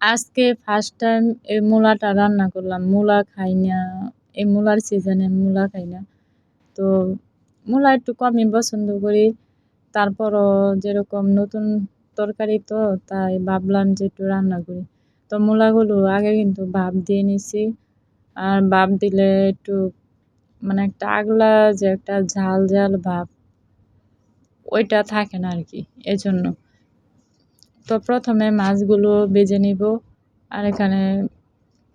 আজকে first time এই মূলাটা রান্না করলাম। মূলা খাই না, এই মূলার সিজনে মূলা খাই না। তো মূলা একটু কমই পছন্দ করি। তারপরও যেরকম নতুন তরকারি তো, তাই ভাবলাম যে একটু রান্না করি। তো মূলাগুলো আগে কিন্তু ভাপ দিয়ে নিছি। আর ভাপ দিলে একটু মানে একটা আগলা যে একটা ঝাল ঝাল ভাব, ওইটা থাকে না আর কি, এজন্য। তো প্রথমে মাছগুলো বেজে নিব আর এখানে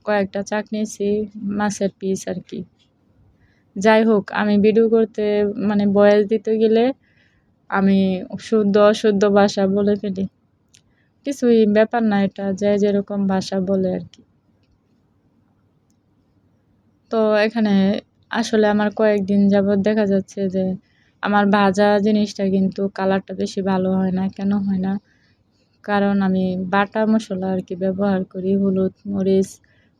কয়েকটা চাক নিয়েছি, মাছের পিস আর কি। যাই হোক, আমি ভিডিও করতে মানে বয়স দিতে গেলে আমি শুদ্ধ অশুদ্ধ ভাষা বলে ফেলি। কিছুই ব্যাপার না এটা, যে যেরকম ভাষা বলে আর কি। তো এখানে আসলে আমার কয়েকদিন যাবৎ দেখা যাচ্ছে যে আমার ভাজা জিনিসটা কিন্তু কালারটা বেশি ভালো হয় না, কেন হয় না? কারণ আমি বাটা মশলা আর কি ব্যবহার করি, হলুদ, মরিচ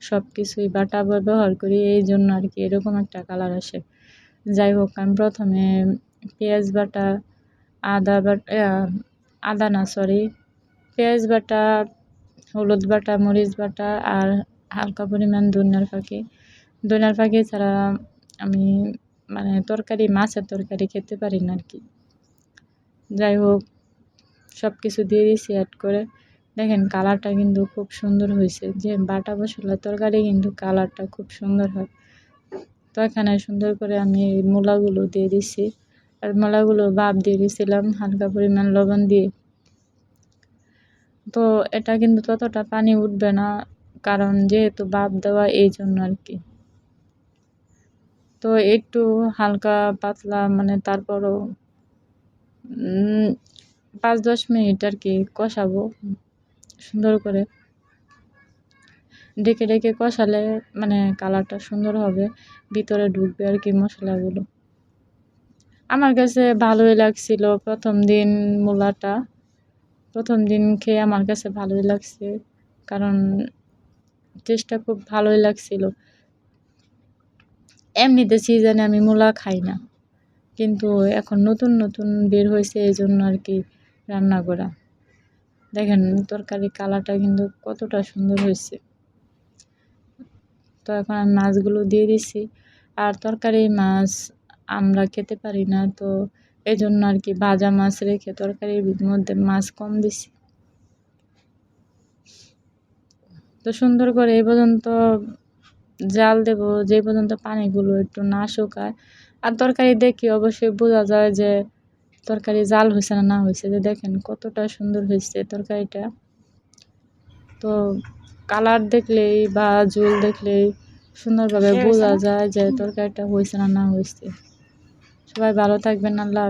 সব কিছুই বাটা ব্যবহার করি, এই জন্য আর কি এরকম একটা কালার আসে। যাই হোক, আমি প্রথমে পেঁয়াজ বাটা, আদা বাটা আদা না সরি পেঁয়াজ বাটা, হলুদ বাটা, মরিচ বাটা আর হালকা পরিমাণ ধনিয়ার ফাঁকি। ধনিয়ার ফাঁকি ছাড়া আমি মানে তরকারি, মাছের তরকারি খেতে পারি না আর কি। যাই হোক সব কিছু দিয়ে দিয়েছি অ্যাড করে। দেখেন কালারটা কিন্তু খুব সুন্দর হয়েছে। যে বাটা মশলার তরকারি কিন্তু কালারটা খুব সুন্দর হয়। তো এখানে সুন্দর করে আমি মূলাগুলো দিয়ে দিছি আর মূলাগুলো বাপ দিয়ে দিয়েছিলাম, হালকা পরিমাণ লবণ দিয়ে। তো এটা কিন্তু ততটা পানি উঠবে না, কারণ যেহেতু বাপ দেওয়া এই জন্য আর কি। তো একটু হালকা পাতলা মানে তারপরও পাঁচ দশ মিনিট আর কি কষাবো। সুন্দর করে ডেকে ডেকে কষালে মানে কালারটা সুন্দর হবে, ভিতরে ঢুকবে আর কি মশলাগুলো। আমার কাছে ভালোই লাগছিল প্রথম দিন মূলাটা। প্রথম দিন খেয়ে আমার কাছে ভালোই লাগছে, কারণ টেস্টটা খুব ভালোই লাগছিল। এমনিতে সিজনে আমি মূলা খাই না, কিন্তু এখন নতুন নতুন বের হয়েছে এই জন্য আর কি রান্না করা। দেখেন তরকারি কালারটা কিন্তু কতটা সুন্দর হয়েছে। তো এখন আমি মাছগুলো দিয়ে দিছি। আর তরকারি মাছ আমরা খেতে পারি না, তো এই জন্য আর কি ভাজা মাছ রেখে তরকারির মধ্যে মাছ কম দিছি। তো সুন্দর করে এই পর্যন্ত জাল দেব, যে পর্যন্ত পানিগুলো একটু না শুকায়। আর তরকারি দেখি অবশ্যই বোঝা যায় যে তরকারি জাল হয়েছে না না হয়েছে যে দেখেন কতটা সুন্দর হয়েছে তরকারিটা। তো কালার দেখলেই বা ঝোল দেখলেই সুন্দরভাবে বোঝা যায় যে তরকারিটা হয়েছে না না হয়েছে সবাই ভালো থাকবেন আল্লাহ